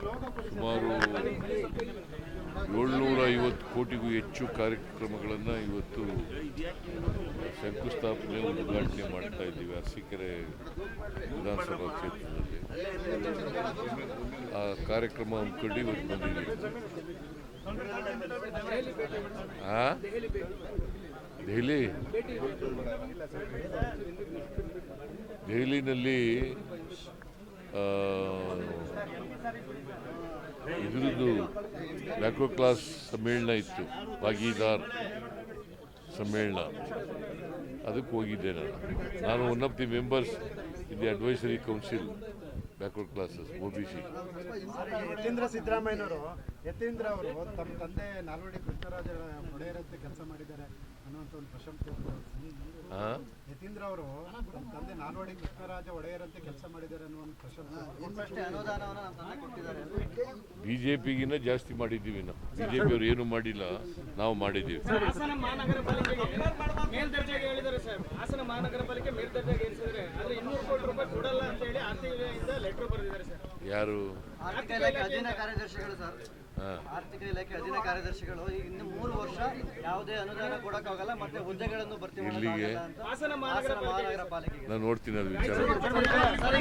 ಸುಮಾರು ಏಳ್ನೂರ ಐವತ್ತು ಕೋಟಿಗೂ ಹೆಚ್ಚು ಕಾರ್ಯಕ್ರಮಗಳನ್ನು ಇವತ್ತು ಶಂಕುಸ್ಥಾಪನೆ ಉದ್ಘಾಟನೆ ಮಾಡ್ತಾ ಇದ್ದೀವಿ ಅರಸೀಕೆರೆ ವಿಧಾನಸಭಾ ಕ್ಷೇತ್ರದಲ್ಲಿ. ಆ ಕಾರ್ಯಕ್ರಮ ಹಮ್ಮಿಕೊಂಡು ಇವತ್ತು ಬಂದಿದ್ದೀವಿ. ದೆಹಲಿ? ದೆಹಲಿನಲ್ಲಿ ಇದ್ರದ್ದು ಬ್ಯಾಕ್ವರ್ಡ್ ಕ್ಲಾಸ್ ಸಮ್ಮೇಳನ ಇತ್ತು ಭಾಗೀದಾರ್ ಸಮ್ಮೇಳನ. ಅದಕ್ಕೆ ಹೋಗಿದ್ದೆ ನಾನು. ನಾನು one of the members in the advisory council backward classes O B C Yathindra ಸಿದ್ದರಾಮಯ್ಯನವರು ಯತೀಂದ್ರ ಅವರು ತಮ್ಮ ತಂದೆ ನಾಲ್ವಡಿ ಕೃಷ್ಣರಾಜ ಒಡೆಯರಂತೆ ಕೆಲಸ ಮಾಡಿದ್ದಾರೆ ಅನ್ನುವಂಥ ಒಂದು ಪ್ರಶಂಸೆ. ಯತೀಂದ್ರ ಅವರು ತಮ್ಮ ತಂದೆ ನಾಲ್ವಡಿ ಕೃಷ್ಣರಾಜ ಒಡೆಯರಂತೆ ಕೆಲಸ ಮಾಡಿದ್ದಾರೆ ಬಿ ಜೆ ಪಿಗಿನ್ನ ಜಾಸ್ತಿ ಮಾಡಿದ್ದೀವಿ ನಾವು. ಬಿ ಜೆ ಪಿಯವರು ಏನು ಮಾಡಿಲ್ಲ ನಾವು ಮಾಡಿದ್ದೀವಿ. ಯಾರು? ಆರ್ಥಿಕ ಇಲಾಖೆ ಅಧೀನ ಕಾರ್ಯದರ್ಶಿಗಳು ಈಗ ಇನ್ನು ಮೂರು ವರ್ಷ ಯಾವುದೇ ಅನುದಾನ ಕೊಡಕ್ಕಾಗಲ್ಲ ಮತ್ತೆ ಹುದ್ದೆಗಳನ್ನು ಬರ್ತೀವಿ ಇಲ್ಲಿಗೆ ಮಹಾನಗರ ಪಾಲಿಕೆಗೆ ನಾನು ನೋಡ್ತೀನಿ ಅದು ವಿಚಾರ.